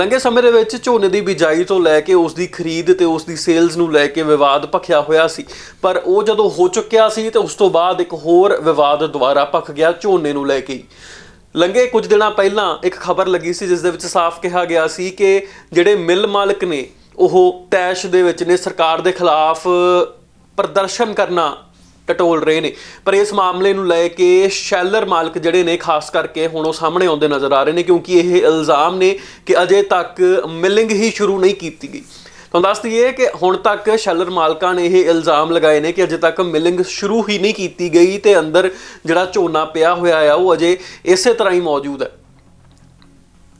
ਲੰਘੇ ਸਮੇਂ ਦੇ ਵਿੱਚ ਝੋਨੇ ਦੀ ਬਿਜਾਈ ਤੋਂ ਲੈ ਕੇ ਉਸ ਦੀ ਖਰੀਦ ਤੇ ਉਸ ਦੀ ਸੇਲਜ਼ ਨੂੰ ਲੈ ਕੇ ਵਿਵਾਦ ਭਖਿਆ ਹੋਇਆ ਸੀ ਪਰ ਉਹ ਜਦੋਂ ਹੋ ਚੁੱਕਿਆ ਸੀ ਤੇ ਉਸ ਤੋਂ ਬਾਅਦ ਇੱਕ ਹੋਰ ਵਿਵਾਦ ਦੁਬਾਰਾ ਭਖ ਗਿਆ ਝੋਨੇ ਨੂੰ ਲੈ ਕੇ ਹੀ। ਲੰਘੇ ਕੁਝ ਦਿਨਾਂ ਪਹਿਲਾਂ ਇੱਕ ਖਬਰ ਲੱਗੀ ਸੀ, ਜਿਸ ਦੇ ਵਿੱਚ ਸਾਫ਼ ਕਿਹਾ ਗਿਆ ਸੀ ਕਿ ਜਿਹੜੇ ਮਿਲ ਮਾਲਕ ਨੇ, ਉਹ ਤੈਸ਼ ਦੇ ਵਿੱਚ ਨੇ, ਸਰਕਾਰ ਦੇ ਖਿਲਾਫ ਪ੍ਰਦਰਸ਼ਨ ਕਰਨਾ ਟਟੋਲ ਰਹੇ ਨੇ। ਪਰ ਇਸ ਮਾਮਲੇ ਨੂੰ ਲੈ ਕੇ ਸ਼ੈਲਰ ਮਾਲਕ ਜਿਹੜੇ ਨੇ, ਖਾਸ ਕਰਕੇ ਹੁਣ ਉਹ ਸਾਹਮਣੇ ਆਉਂਦੇ ਨਜ਼ਰ ਆ ਰਹੇ ਨੇ, ਕਿਉਂਕਿ ਇਹ ਇਲਜ਼ਾਮ ਨੇ ਕਿ ਅਜੇ ਤੱਕ ਮਿਲਿੰਗ ਹੀ ਸ਼ੁਰੂ ਨਹੀਂ ਕੀਤੀ ਗਈ। ਤੁਹਾਨੂੰ ਦੱਸ ਦਈਏ ਕਿ ਹੁਣ ਤੱਕ ਸ਼ੈਲਰ ਮਾਲਕਾਂ ਨੇ ਇਹ ਇਲਜ਼ਾਮ ਲਗਾਏ ਨੇ ਕਿ ਅਜੇ ਤੱਕ ਮਿਲਿੰਗ ਸ਼ੁਰੂ ਹੀ ਨਹੀਂ ਕੀਤੀ ਗਈ ਤੇ ਅੰਦਰ ਜਿਹੜਾ ਝੋਨਾ ਪਿਆ ਹੋਇਆ ਆ, ਉਹ ਅਜੇ ਇਸੇ ਤਰ੍ਹਾਂ ਹੀ ਮੌਜੂਦ ਹੈ।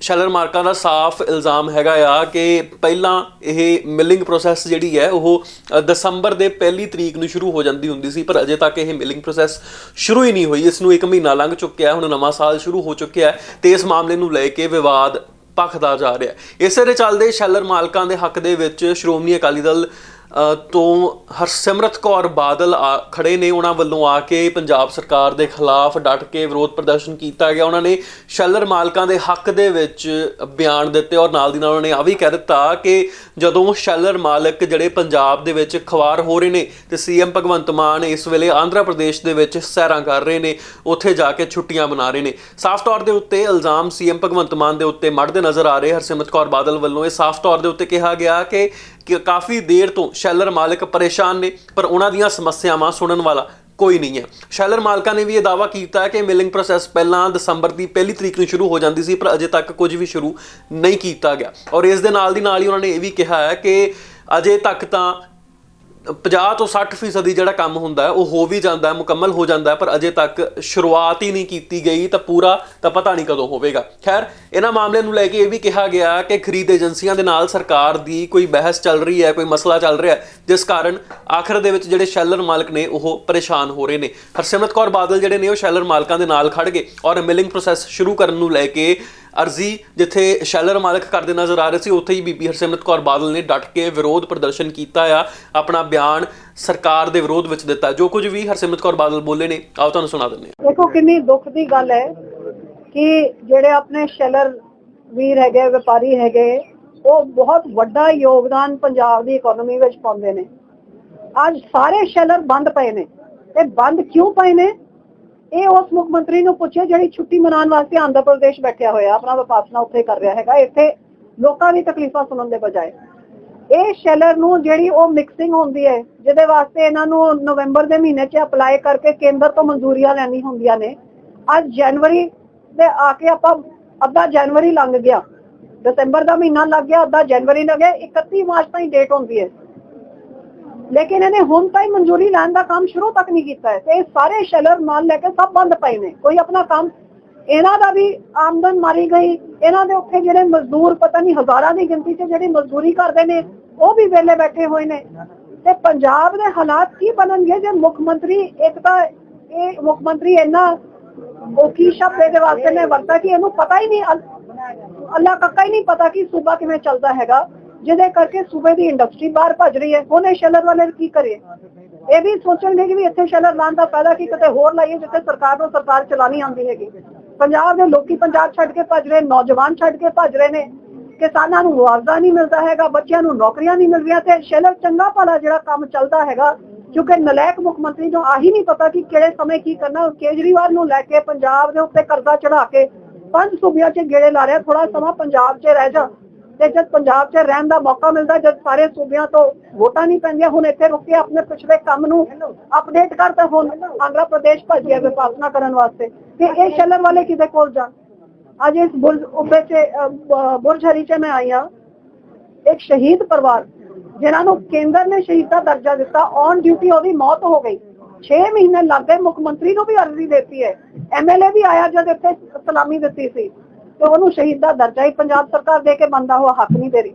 ਸ਼ੈਲਰ ਮਾਰਕਾਂ ਦਾ ਸਾਫ਼ ਇਲਜ਼ਾਮ ਹੈਗਾ ਆ ਕਿ ਪਹਿਲਾਂ ਇਹ ਮਿਲਿੰਗ ਪ੍ਰੋਸੈਸ ਜਿਹੜੀ ਹੈ, ਉਹ ਦਸੰਬਰ ਦੇ ਪਹਿਲੀ ਤਰੀਕ ਨੂੰ ਸ਼ੁਰੂ ਹੋ ਜਾਂਦੀ ਹੁੰਦੀ ਸੀ, ਪਰ ਅਜੇ ਤੱਕ ਇਹ ਮਿਲਿੰਗ ਪ੍ਰੋਸੈਸ ਸ਼ੁਰੂ ਹੀ ਨਹੀਂ ਹੋਈ। ਇਸ ਨੂੰ ਇੱਕ ਮਹੀਨਾ ਲੰਘ ਚੁੱਕਿਆ, ਹੁਣ ਨਵਾਂ ਸਾਲ ਸ਼ੁਰੂ ਹੋ ਚੁੱਕਿਆ ਹੈ ਤੇ ਇਸ ਮਾਮਲੇ ਨੂੰ ਲੈ ਕੇ ਵਿਵਾਦ ਭਖਦਾ ਜਾ ਰਿਹਾ ਇਸੇ ਦੇ ਚੱਲਦੇ ਸ਼ੈਲਰ ਮਾਲਕਾਂ ਦੇ ਹੱਕ ਦੇ ਵਿੱਚ ਸ਼੍ਰੋਮਣੀ ਅਕਾਲੀ ਦਲ ਤੋਂ ਹਰਸਿਮਰਤ ਕੌਰ ਬਾਦਲ ਆ- ਖੜੇ ਨੇ ਉਹਨਾਂ ਵੱਲੋਂ ਆ ਕੇ ਪੰਜਾਬ ਸਰਕਾਰ ਦੇ ਖਿਲਾਫ ਡਟ ਕੇ ਵਿਰੋਧ ਪ੍ਰਦਰਸ਼ਨ ਕੀਤਾ ਗਿਆ। ਉਹਨਾਂ ਨੇ ਸ਼ੈਲਰ ਮਾਲਕਾਂ ਦੇ ਹੱਕ ਦੇ ਵਿੱਚ ਬਿਆਨ ਦਿੱਤੇ ਔਰ ਨਾਲ ਦੀ ਨਾਲ ਉਹਨਾਂ ਨੇ ਆ ਵੀ ਕਹਿ ਦਿੱਤਾ ਕਿ ਜਦੋਂ ਸ਼ੈਲਰ ਮਾਲਕ ਜਿਹੜੇ ਪੰਜਾਬ ਦੇ ਵਿੱਚ ਖਵਾਰ ਹੋ ਰਹੇ ਨੇ ਤੇ ਸੀਐਮ ਭਗਵੰਤ ਮਾਨ ਇਸ ਵੇਲੇ ਆਂਧਰਾ ਪ੍ਰਦੇਸ਼ ਦੇ ਵਿੱਚ ਸੈਰਾਂ ਕਰ ਰਹੇ ਨੇ, ਉੱਥੇ ਜਾ ਕੇ ਛੁੱਟੀਆਂ ਮਨਾ ਰਹੇ ਨੇ। ਸਾਫ਼ ਤੌਰ ਦੇ ਉੱਤੇ ਇਲਜ਼ਾਮ ਸੀਐਮ ਭਗਵੰਤ ਮਾਨ ਦੇ ਉੱਤੇ ਮੜਦੇ ਨਜ਼ਰ ਆ ਰਹੇ। ਹਰਸਿਮਰਤ ਕੌਰ ਬਾਦਲ ਵੱਲੋਂ ਇਹ ਸਾਫ਼ ਤੌਰ ਦੇ ਉੱਤੇ ਕਿਹਾ ਗਿਆ ਕਿ ਕਿ ਕਾਫੀ ਦੇਰ ਤੋਂ ਸ਼ੈਲਰ ਮਾਲਕ ਪਰੇਸ਼ਾਨ ਨੇ, ਪਰ ਉਹਨਾਂ ਦੀਆਂ ਸਮੱਸਿਆਵਾਂ ਸੁਣਨ ਵਾਲਾ ਕੋਈ ਨਹੀਂ ਹੈ। ਸ਼ੈਲਰ ਮਾਲਕਾਂ ਨੇ ਵੀ ਇਹ ਦਾਅਵਾ ਕੀਤਾ ਕਿ ਮਿਲਿੰਗ ਪ੍ਰੋਸੈਸ ਪਹਿਲਾਂ ਦਸੰਬਰ ਦੀ ਪਹਿਲੀ ਤਰੀਕ ਨੂੰ ਸ਼ੁਰੂ ਹੋ ਜਾਂਦੀ ਸੀ, ਪਰ ਅਜੇ ਤੱਕ ਕੁਝ ਵੀ ਸ਼ੁਰੂ ਨਹੀਂ ਕੀਤਾ ਗਿਆ। ਔਰ ਇਸ ਦੇ ਨਾਲ ਦੀ ਨਾਲ ਹੀ ਉਹਨਾਂ ਨੇ ਇਹ ਵੀ ਕਿਹਾ ਹੈ ਕਿ ਅਜੇ ਤੱਕ ਤਾਂ 50 ਤੋਂ 60 ਫੀਸਦੀ ਜਿਹੜਾ ਕੰਮ ਹੁੰਦਾ ਹੈ, ਉਹ ਹੋ ਵੀ ਜਾਂਦਾ ਹੈ, ਮੁਕੰਮਲ ਹੋ ਜਾਂਦਾ ਹੈ, ਪਰ ਅਜੇ ਤੱਕ ਸ਼ੁਰੂਆਤ ਹੀ ਨਹੀਂ ਕੀਤੀ ਗਈ, ਤਾਂ ਪੂਰਾ ਤਾਂ ਪਤਾ ਨਹੀਂ ਕਦੋਂ ਹੋਵੇਗਾ। ਖੈਰ, ਇਹਨਾਂ ਮਾਮਲਿਆਂ ਨੂੰ ਲੈ ਕੇ ਇਹ ਵੀ ਕਿਹਾ ਗਿਆ ਕਿ ਖਰੀਦ ਏਜੰਸੀਆਂ ਦੇ ਨਾਲ ਸਰਕਾਰ ਦੀ ਕੋਈ ਬਹਿਸ ਚੱਲ ਰਹੀ ਹੈ, ਕੋਈ ਮਸਲਾ ਚੱਲ ਰਿਹਾ ਹੈ, ਜਿਸ ਕਾਰਨ ਆਖਰ ਦੇ ਵਿੱਚ ਜਿਹੜੇ ਸ਼ੈਲਰ ਮਾਲਕ ਨੇ, ਉਹ ਪਰੇਸ਼ਾਨ ਹੋ ਰਹੇ ਨੇ। ਹਰਸਿਮਰਤ ਕੌਰ ਬਾਦਲ ਜਿਹੜੇ ਨੇ, ਉਹ ਸ਼ੈਲਰ ਮਾਲਕਾਂ ਦੇ ਨਾਲ ਖੜ ਗਏ ਔਰ ਮਿਲਿੰਗ ਪ੍ਰੋਸੈਸ ਸ਼ੁਰੂ ਕਰਨ ਨੂੰ ਲੈ ਕੇ ਅਰਜ਼ੀ ਜਿੱਥੇ ਸ਼ੈਲਰ ਮਾਲਕ ਕਰਦੇ ਨਜ਼ਰ ਆ ਰਹੇ ਸੀ, ਉੱਥੇ ਹੀ ਬੀਬੀ ਹਰਸਿਮਰਤ ਕੌਰ ਬਾਦਲ ਨੇ ਡਟ ਕੇ ਵਿਰੋਧ ਪ੍ਰਦਰਸ਼ਨ ਕੀਤਾ ਆ, ਆਪਣਾ ਬਿਆਨ ਸਰਕਾਰ ਦੇ ਵਿਰੋਧ ਵਿੱਚ ਦਿੱਤਾ ਜੋ ਕੁਝ ਵੀ ਹਰਸਿਮਰਤ ਕੌਰ ਬਾਦਲ ਬੋਲੇ ਨੇ, ਆਓ ਤੁਹਾਨੂੰ ਸੁਣਾ ਦਿੰਦੇ ਹਾਂ। ਦੇਖੋ, ਕਿੰਨੀ ਦੁੱਖ ਦੀ ਗੱਲ ਹੈ ਕਿ ਜਿਹੜੇ ਆਪਣੇ ਸ਼ੈਲਰ ਵੀਰ ਹੈਗੇ, ਵਪਾਰੀ ਹੈਗੇ, ਉਹ ਬਹੁਤ ਵੱਡਾ ਯੋਗਦਾਨ ਪੰਜਾਬ ਦੀ ਇਕਨੋਮੀ ਵਿੱਚ ਪਾਉਂਦੇ ਨੇ। ਅੱਜ ਸਾਰੇ ਸ਼ੈਲਰ ਬੰਦ ਪਏ ਨੇ। ਤੇ ਬੰਦ ਕਿਉਂ ਪਏ ਨੇ? ਇਹ ਉਸ ਮੁੱਖ ਮੰਤਰੀ ਨੂੰ ਪੁੱਛੇ ਜਿਹੜੀ ਛੁੱਟੀ ਮਨਾਉਣ ਵਾਸਤੇ ਆਂਧਰਾ ਪ੍ਰਦੇਸ਼ ਬੈਠਿਆ ਹੋਇਆ, ਆਪਣਾ ਵਿਪਾਸਨਾ ਉੱਥੇ ਕਰ ਰਿਹਾ ਹੈਗਾ, ਇੱਥੇ ਲੋਕਾਂ ਦੀ ਤਕਲੀਫਾਂ ਸੁਣਨ ਦੇ ਬਜਾਏ। ਇਹ ਸ਼ੈਲਰ ਨੂੰ ਜਿਹੜੀ ਉਹ ਮਿਕਸਿੰਗ ਹੁੰਦੀ ਹੈ, ਜਿਹਦੇ ਵਾਸਤੇ ਇਹਨਾਂ ਨੂੰ ਨਵੰਬਰ ਦੇ ਮਹੀਨੇ 'ਚ ਅਪਲਾਈ ਕਰਕੇ ਕੇਂਦਰ ਤੋਂ ਮਨਜ਼ੂਰੀਆਂ ਲੈਣੀ ਹੁੰਦੀਆਂ ਨੇ। ਅੱਜ ਜਨਵਰੀ ਦੇ ਆ ਕੇ ਆਪਾਂ ਅੱਧਾ ਜਨਵਰੀ ਲੰਘ ਗਿਆ। ਦਸੰਬਰ ਦਾ ਮਹੀਨਾ ਲੱਗ ਗਿਆ, ਅੱਧਾ ਜਨਵਰੀ ਲੱਗ ਗਿਆ 31 ਮਾਰਚ ਤਾਈਂ ਡੇਟ ਹੁੰਦੀ ਹੈ। ਲੇਕਿਨ ਇਹਨੇ ਹੁਣ ਤਾਈਂ ਮਨਜ਼ੂਰੀ ਲੈਣ ਦਾ ਕੰਮ ਸ਼ੁਰੂ ਤੱਕ ਨਹੀਂ ਕੀਤਾ ਤੇ ਇਹ ਸਾਰੇ ਸ਼ੈਲਰ ਮਾਲ ਲੈ ਕੇ ਸਭ ਬੰਦ ਪਏ ਨੇ। ਕੋਈ ਆਪਣਾ ਕੰਮ ਇਹਨਾਂ ਦਾ ਵੀ ਆਮਦਨ ਮਾਰੀ ਗਈ। ਇਹਨਾਂ ਦੇ ਉੱਥੇ ਜਿਹੜੇ ਮਜ਼ਦੂਰ, ਪਤਾ ਨਹੀਂ ਹਜ਼ਾਰਾਂ ਦੀ ਗਿਣਤੀ 'ਚ ਜਿਹੜੀ ਮਜ਼ਦੂਰੀ ਕਰਦੇ ਨੇ, ਉਹ ਵੀ ਵਿਹਲੇ ਬੈਠੇ ਹੋਏ ਨੇ। ਤੇ ਪੰਜਾਬ ਦੇ ਹਾਲਾਤ ਕੀ ਬਣਨਗੇ ਜੇ ਮੁੱਖ ਮੰਤਰੀ ਇੱਕ ਤਾਂ ਇਹ ਮੁੱਖ ਮੰਤਰੀ ਇੰਨਾ ਉਹ ਕੀ ਸ਼ਬਦ ਇਹਦੇ ਵਾਸਤੇ ਨੇ ਵਰਤਾ ਕਿ ਇਹਨੂੰ ਪਤਾ ਹੀ ਨਹੀਂ, ਅਲ- ਅੱਲਾ ਕੱਕਾ ਹੀ ਨਹੀਂ ਪਤਾ ਕਿ ਸੂਬਾ ਕਿਵੇਂ ਚੱਲਦਾ ਹੈਗਾ। ਜਿਹਦੇ ਕਰਕੇ ਸੂਬੇ ਦੀ ਇੰਡਸਟਰੀ ਬਾਹਰ ਭੱਜ ਰਹੀ ਹੈ। ਉਹਨੇ ਸ਼ੈਲਰ ਵਾਲੇ ਕੀ ਕਰੇ? ਇਹ ਵੀ ਸੋਚਣਗੇ ਕਿ ਵੀ ਇੱਥੇ ਸ਼ੈਲਰ ਲਾਉਣ ਦਾ ਫਾਇਦਾ ਕੀ? ਕਿਤੇ ਹੋਰ ਲਾਈਏ ਜਿੱਥੇ ਸਰਕਾਰ ਨੂੰ ਸਰਕਾਰ ਚਲਾਣੀ ਆਉਂਦੀ ਹੈਗੀ। ਪੰਜਾਬ ਦੇ ਲੋਕੀ ਪੰਜਾਬ ਛੱਡ ਕੇ ਭੱਜ ਰਹੇ, ਨੌਜਵਾਨ ਛੱਡ ਕੇ ਭੱਜ ਰਹੇ ਨੇ। ਕਿਸਾਨਾਂ ਨੂੰ ਮੁਆਵਜ਼ਾ ਨਹੀਂ ਮਿਲਦਾ ਹੈਗਾ, ਬੱਚਿਆਂ ਨੂੰ ਨੌਕਰੀਆਂ ਨਹੀਂ ਮਿਲ ਰਹੀਆਂ ਤੇ ਸ਼ੈਲਰ ਚੰਗਾ ਭਲਾ ਜਿਹੜਾ ਕੰਮ ਚੱਲਦਾ ਹੈਗਾ, ਕਿਉਂਕਿ ਨਲਾਇਕ ਮੁੱਖ ਮੰਤਰੀ ਨੂੰ ਆਹੀ ਨਹੀਂ ਪਤਾ ਕਿ ਕਿਹੜੇ ਸਮੇਂ ਕੀ ਕਰਨਾ ਕੇਜਰੀਵਾਲ ਨੂੰ ਲੈ ਕੇ ਪੰਜਾਬ ਦੇ ਉੱਤੇ ਕਰਜ਼ਾ ਚੜਾ ਕੇ ਪੰਜ ਸੂਬਿਆਂ 'ਚ ਗੇੜੇ ਲਾ ਰਿਹਾ ਥੋੜਾ ਸਮਾਂ ਪੰਜਾਬ 'ਚ ਰਹਿ ਜਾ। ਤੇ ਜਦ ਪੰਜਾਬ 'ਚ ਰਹਿਣ ਦਾ ਮੌਕਾ ਮਿਲਦਾ, ਜਦ ਸਾਰੇ ਸੂਬਿਆਂ ਤੋਂ ਵੋਟਾਂ ਨਹੀਂ ਪੈਂਦੀਆਂ, ਹੁਣ ਇੱਥੇ ਰੁਕ ਕੇ ਆਪਣੇ ਪਿਛਲੇ ਕੰਮ ਨੂੰ ਅਪਡੇਟ ਕਰਤਾ ਹੁਣ ਆਂਧਰਾ ਪ੍ਰਦੇਸ਼ ਭੱਜਿਆ ਵਿਪਾਸਨਾ ਕਰਨ ਵਾਸਤੇ। ਤੇ ਇਹ ਸ਼ੈਲਰ ਵਾਲੇ ਕਿਤੇ ਕੋਲ ਜਾਣ ਅੱਜ ਇਸ ਬੁਰਜ ਉੱਪਰ 'ਚ ਬੁਰਜ ਹਰੀ ਮੈਂ ਆਈ ਹਾਂ। ਇੱਕ ਸ਼ਹੀਦ ਪਰਿਵਾਰ, ਜਿਨ੍ਹਾਂ ਨੂੰ ਕੇਂਦਰ ਨੇ ਸ਼ਹੀਦ ਦਾ ਦਰਜਾ ਦਿੱਤਾ। ਔਨ ਡਿਊਟੀ ਉਹਦੀ ਮੌਤ ਹੋ ਗਈ। 6 ਮਹੀਨੇ ਲੱਗ ਗਏ ਮੁੱਖ ਮੰਤਰੀ ਨੂੰ ਵੀ ਅਰਜ਼ੀ ਦਿੱਤੀ ਹੈ। ਐਮਐਲਏ ਵੀ ਆਇਆ ਜਦ ਇੱਥੇ ਸਲਾਮੀ ਦਿੱਤੀ ਸੀ। ਤੇ ਉਹਨੂੰ ਸ਼ਹੀਦ ਦਾ ਦਰਜਾ ਹੀ ਪੰਜਾਬ ਸਰਕਾਰ ਦੇ ਕੇ ਬੰਦਾ ਉਹ ਹੱਕ ਨਹੀਂ ਦੇ ਰਹੀ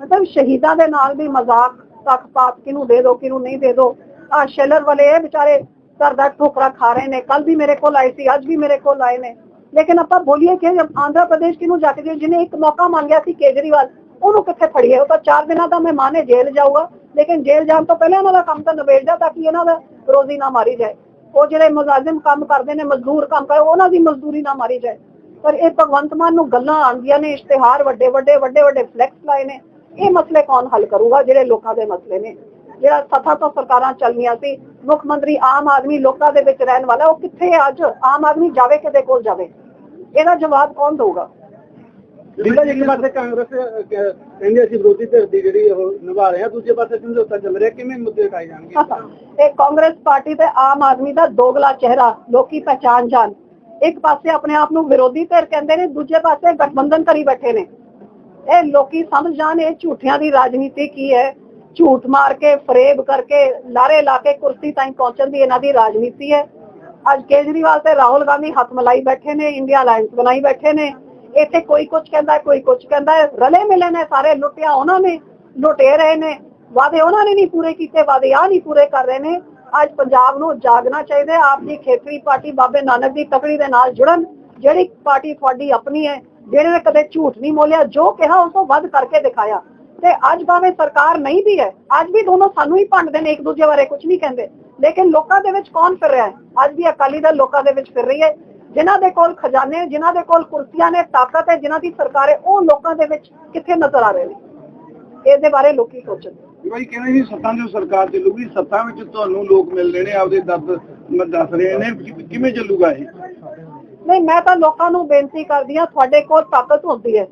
ਮਤਲਬ ਸ਼ਹੀਦਾਂ ਦੇ ਨਾਲ ਵੀ ਮਜ਼ਾਕ, ਤੱਕ ਕਿਨੂੰ ਦੇ ਦੋ ਕਿਨੂੰ ਨਹੀਂ ਦੇ ਦੋ। ਆ ਸ਼ੈਲਰ ਵਾਲੇ ਇਹ ਵਿਚਾਰੇ ਸਰ ਦਾ ਠੋਕਰਾ ਖਾ ਰਹੇ ਨੇ। ਕੱਲ ਵੀ ਮੇਰੇ ਕੋਲ ਆਏ ਸੀ, ਅੱਜ ਵੀ ਮੇਰੇ ਕੋਲ ਆਏ ਨੇ। ਲੇਕਿਨ ਆਪਾਂ ਬੋਲੀਏ ਕਿ ਆਂਧਰਾ ਪ੍ਰਦੇਸ਼ ਕਿਨੂੰ ਜਾ ਕੇ ਜਿਹਨੇ ਇੱਕ ਮੌਕਾ ਮੰਗਿਆ ਸੀ ਕੇਜਰੀਵਾਲ, ਉਹਨੂੰ ਕਿੱਥੇ ਫੜੀਏ? ਉਹ ਤਾਂ 4 ਦਿਨਾਂ ਦਾ ਮਹਿਮਾਨ ਹੈ, ਜੇਲ੍ਹ ਜਾਊਗਾ। ਲੇਕਿਨ ਜੇਲ੍ਹ ਜਾਣ ਤੋਂ ਪਹਿਲਾਂ ਉਹਨਾਂ ਦਾ ਕੰਮ ਤਾਂ ਨਿਬੇੜ ਤਾਂ ਕਿ ਇਹਨਾਂ ਦਾ ਰੋਜ਼ੀ ਨਾ ਮਾਰੀ ਜਾਏ। ਉਹ ਜਿਹੜੇ ਮੁਲਾਜ਼ਮ ਕੰਮ ਕਰਦੇ ਨੇ, ਮਜ਼ਦੂਰ ਕੰਮ ਕਰਦੇ ਉਹਨਾਂ ਦੀ ਮਜ਼ਦੂਰੀ ਨਾ ਮਾਰੀ ਜਾਏ। ਪਰ ਇਹ ਭਗਵੰਤ ਮਾਨ ਨੂੰ ਗੱਲਾਂ ਆਉਂਦੀਆਂ ਨੇ ਇਸ਼ਤਿਹਾਰ ਵੱਡੇ ਵੱਡੇ ਵੱਡੇ ਵੱਡੇ ਫਲੈਕਸ ਲਾਏ ਨੇ। ਇਹ ਮਸਲੇ ਕੌਣ ਹੱਲ ਕਰੂਗਾ ਜਿਹੜੇ ਲੋਕਾਂ ਦੇ ਮਸਲੇ ਨੇ? ਜਿਹੜਾ ਸੱਤਾ ਤੋਂ ਸਰਕਾਰਾਂ ਚੱਲਣੀਆਂ ਸੀ ਮੁੱਖ ਮੰਤਰੀ ਆਮ ਆਦਮੀ ਲੋਕਾਂ ਦੇ ਵਿੱਚ ਰਹਿਣ ਵਾਲਾ ਉਹ ਕਿੱਥੇ ਅੱਜ ਆਮ ਆਦਮੀ ਜਾਵੇ ਕਿਤੇ ਕੋਲ ਜਾਵੇ? ਇਹਦਾ ਜਵਾਬ ਕੌਣ ਦਊਗਾ? ਜਿੱਦਾਂ ਇੱਕ ਪਾਸੇ ਕਾਂਗਰਸ ਕਹਿੰਦੇ ਅਸੀਂ ਵਿਰੋਧੀ ਧਿਰ ਦੀ ਜਿਹੜੀ ਉਹ ਨਿਭਾ ਰਹੇ ਹਾਂ ਦੂਜੇ ਪਾਸੇ ਸਮਝੌਤਾ ਚੱਲ ਰਿਹਾ ਕਿਵੇਂ ਮੁੱਦੇ ਉਠਾਏ ਜਾਣਗੇ? ਇਹ ਕਾਂਗਰਸ ਪਾਰਟੀ ਤੇ ਆਮ ਆਦਮੀ ਦਾ ਦੋਗਲਾ ਚਿਹਰਾ ਲੋਕੀ ਪਹਿਚਾਨ ਜਾਣ। ਇੱਕ ਪਾਸੇ ਆਪਣੇ ਆਪ ਨੂੰ ਵਿਰੋਧੀ ਧਿਰ ਕਹਿੰਦੇ ਨੇ, ਦੂਜੇ ਪਾਸੇ ਗਠਬੰਧਨ ਕਰੀ ਬੈਠੇ ਨੇ। ਇਹ ਲੋਕੀ ਸਮਝ ਜਾਣ ਇਹ ਝੂਠਿਆਂ ਦੀ ਰਾਜਨੀਤੀ ਕੀ ਹੈ। ਝੂਠ ਮਾਰ ਕੇ, ਫਰੇਬ ਕਰਕੇ, ਲਾਰੇ ਲਾ ਕੇ ਕੁਰਸੀ ਤਾਈਂ ਪਹੁੰਚਣ ਦੀ ਇਹਨਾਂ ਦੀ ਰਾਜਨੀਤੀ ਹੈ। ਅੱਜ ਕੇਜਰੀਵਾਲ ਤੇ ਰਾਹੁਲ ਗਾਂਧੀ ਹੱਥ ਮਲਾਈ ਬੈਠੇ ਨੇ, ਇੰਡੀਆ ਅਲਾਈਅੰਸ ਬਣਾਈ ਬੈਠੇ ਨੇ। ਇੱਥੇ ਕੋਈ ਕੁਝ ਕਹਿੰਦਾ, ਕੋਈ ਕੁਝ ਕਹਿੰਦਾ ਰਲੇ ਮਿਲੇ ਨੇ ਸਾਰੇ, ਲੁੱਟਿਆ ਉਹਨਾਂ ਨੇ, ਲੁੱਟੇ ਰਹੇ ਨੇ। ਵਾਦੇ ਉਹਨਾਂ ਨੇ ਨਹੀਂ ਪੂਰੇ ਕੀਤੇ ਵਾਦੇ ਆ ਨਹੀਂ ਪੂਰੇ ਕਰ ਰਹੇ ਨੇ। ਅੱਜ ਪੰਜਾਬ ਨੂੰ ਜਾਗਣਾ ਚਾਹੀਦਾ ਆਪ ਦੀ ਖੇਤਰੀ ਪਾਰਟੀ ਬਾਬੇ ਨਾਨਕ ਦੀ ਤਕੜੀ ਦੇ ਨਾਲ ਜੁੜਨ, ਜਿਹੜੀ ਪਾਰਟੀ ਤੁਹਾਡੀ ਆਪਣੀ ਹੈ ਜਿਹੜੇ ਨੇ ਕਦੇ ਝੂਠ ਨਹੀਂ ਮੋਲਿਆ ਜੋ ਕਿਹਾ ਉਸ ਤੋਂ ਵੱਧ ਕਰਕੇ ਦਿਖਾਇਆ। ਤੇ ਅੱਜ ਭਾਵੇਂ ਸਰਕਾਰ ਨਹੀਂ ਵੀ ਹੈ, ਅੱਜ ਵੀ ਦੋਨੋਂ ਸਾਨੂੰ ਹੀ ਭੰਡਦੇ ਨੇ, ਇੱਕ ਦੂਜੇ ਬਾਰੇ ਕੁਝ ਨਹੀਂ ਕਹਿੰਦੇ। ਲੇਕਿਨ ਲੋਕਾਂ ਦੇ ਵਿੱਚ ਕੌਣ ਫਿਰ ਰਿਹਾ ਹੈ? ਅੱਜ ਵੀ ਅਕਾਲੀ ਦਲ ਲੋਕਾਂ ਦੇ ਵਿੱਚ ਫਿਰ ਰਹੀ ਹੈ। ਜਿਨ੍ਹਾਂ ਦੇ ਕੋਲ ਖਜ਼ਾਨੇ, ਜਿਨ੍ਹਾਂ ਦੇ ਕੋਲ ਕੁਰਸੀਆਂ ਨੇ, ਤਾਕਤ ਹੈ, ਜਿਨ੍ਹਾਂ ਦੀ ਸਰਕਾਰ ਹੈ ਉਹ ਲੋਕਾਂ ਦੇ ਵਿੱਚ ਕਿੱਥੇ ਨਜ਼ਰ ਆ ਰਹੇ ਨੇ? ਇਹਦੇ ਬਾਰੇ ਲੋਕੀ ਸੋਚਣ। ਭਾਈ ਕਹਿੰਦੇ ਜੀ, ਸੱਤਾਂ ਜੋ ਸਰਕਾਰ ਚੱਲੂਗੀ, ਸੱਤਾਂ ਵਿੱਚ ਤੁਹਾਨੂੰ ਲੋਕ ਮਿਲਦੇ ਨੇ, ਆਪਦੇ ਦਰਦ ਦੱਸ ਰਹੇ ਨੇ ਕਿ- ਕਿਵੇਂ ਚੱਲੂਗਾ ਇਹ? ਨਹੀਂ, ਮੈਂ ਤਾਂ ਲੋਕਾਂ ਨੂੰ ਬੇਨਤੀ ਕਰਦੀ ਹਾਂ, ਤੁਹਾਡੇ ਕੋਲ ਤਾਕਤ ਹੁੰਦੀ ਹੈ।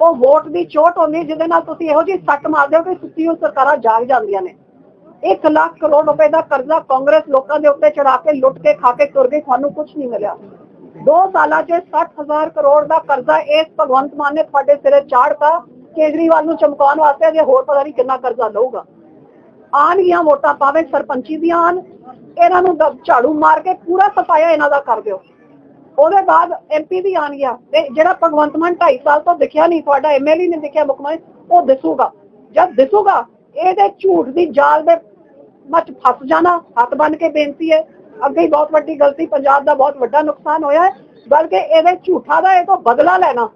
ਉਹ ਵੋਟ ਦੀ ਚੋਟ ਹੁੰਦੀ ਜਿਹਦੇ ਨਾਲ ਤੁਸੀਂ ਇਹੋ ਜਿਹੀ ਸੱਟ ਮਾਰਦੇ ਹੋ ਕਿ ਸੁੱਤੀ ਹੋਈ ਸਰਕਾਰਾਂ ਜਾਗ ਜਾਂਦੀਆਂ ਨੇ। 1 ਲੱਖ ਕਰੋੜ ਰੁਪਏ ਦਾ ਕਰਜ਼ਾ ਕਾਂਗਰਸ ਲੋਕਾਂ ਦੇ ਉੱਤੇ ਚੜਾ ਕੇ, ਲੁੱਟ ਕੇ, ਖਾ ਕੇ ਤੁਰ ਗਈ ਤੁਹਾਨੂੰ ਕੁਝ ਨਹੀਂ ਮਿਲਿਆ। 2 ਸਾਲਾਂ 'ਚ 60000 ਕਰੋੜ ਦਾ ਕਰਜ਼ਾ ਇਸ ਭਗਵੰਤ ਮਾਨ ਨੇ ਤੁਹਾਡੇ ਸਿਰੇ ਚਾੜਤਾ। ਕੇਜਰੀਵਾਲ ਨੂੰ ਚਮਕਾਉਣ ਵਾਸਤੇ ਅਜੇ ਹੋਰ ਪਤਾ ਨਹੀਂ ਕਿੰਨਾ ਕਰਜ਼ਾ ਲਊਗਾ। ਆਣਗੀਆਂ ਵੋਟਾਂ ਪਾਵੇ ਸਰਪੰਚੀ ਦੀਆਂ ਆਉਣ, ਇਹਨਾਂ ਨੂੰ ਝਾੜੂ ਮਾਰ ਕੇ ਪੂਰਾ ਸਫਾਇਆ ਇਹਨਾਂ ਦਾ ਕਰ ਦਿਓ। ਉਹਦੇ ਬਾਅਦ ਐਮਪੀ ਵੀ ਆਣ ਗਿਆ ਤੇ ਜਿਹੜਾ ਭਗਵੰਤ ਮਾਨ 2.5 ਸਾਲ ਤੋਂ ਦਿਖਿਆ ਨਹੀਂ, ਤੁਹਾਡਾ ਐਮਐਲਏ ਨੇ ਦਿਖਿਆ ਮੁੱਖ ਮੰਤਰੀ, ਉਹ ਦਿਸੂਗਾ। ਜਦ ਦਿਸੂਗਾ, ਇਹਦੇ ਝੂਠ ਦੀ ਜਾਲ ਦੇ ਮੱਚ ਫਸ ਜਾਣਾ, ਹੱਥ ਬੰਨ ਕੇ ਬੇਨਤੀ ਹੈ। ਅੱਗੇ ਬਹੁਤ ਵੱਡੀ ਗਲਤੀ, ਪੰਜਾਬ ਦਾ ਬਹੁਤ ਵੱਡਾ ਨੁਕਸਾਨ ਹੋਇਆ ਹੈ। ਬਲਕਿ ਇਹਦੇ ਝੂਠਾ ਦਾ ਇਹ ਤੋਂ ਬਦਲਾ ਲੈਣਾ।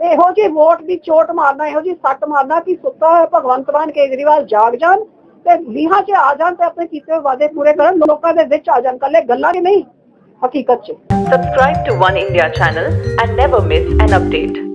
ਇਹੋ ਜੀ ਵੋਟ ਦੀ ਚੋਟ ਮਾਰਨਾ, ਇਹੋ ਜੀ ਸੱਟ ਮਾਰਨਾ ਕਿ ਸੁੱਤਾ ਹੋਇਆ ਭਗਵੰਤ ਮਾਨ ਕੇਜਰੀਵਾਲ ਜਾਗ ਜਾਣ ਤੇ ਲੀਹਾਂ 'ਚ ਆ ਜਾਣ ਤੇ ਆਪਣੇ ਕੀਤੇ ਹੋਏ ਵਾਅਦੇ ਪੂਰੇ ਕਰਨ, ਲੋਕਾਂ ਦੇ ਵਿੱਚ ਆ ਜਾਣ ਕੱਲੇ ਗੱਲਾਂ 'ਚ ਨਹੀਂ, ਹਕੀਕਤ 'ਚ subscribe to One India channel and never miss an update.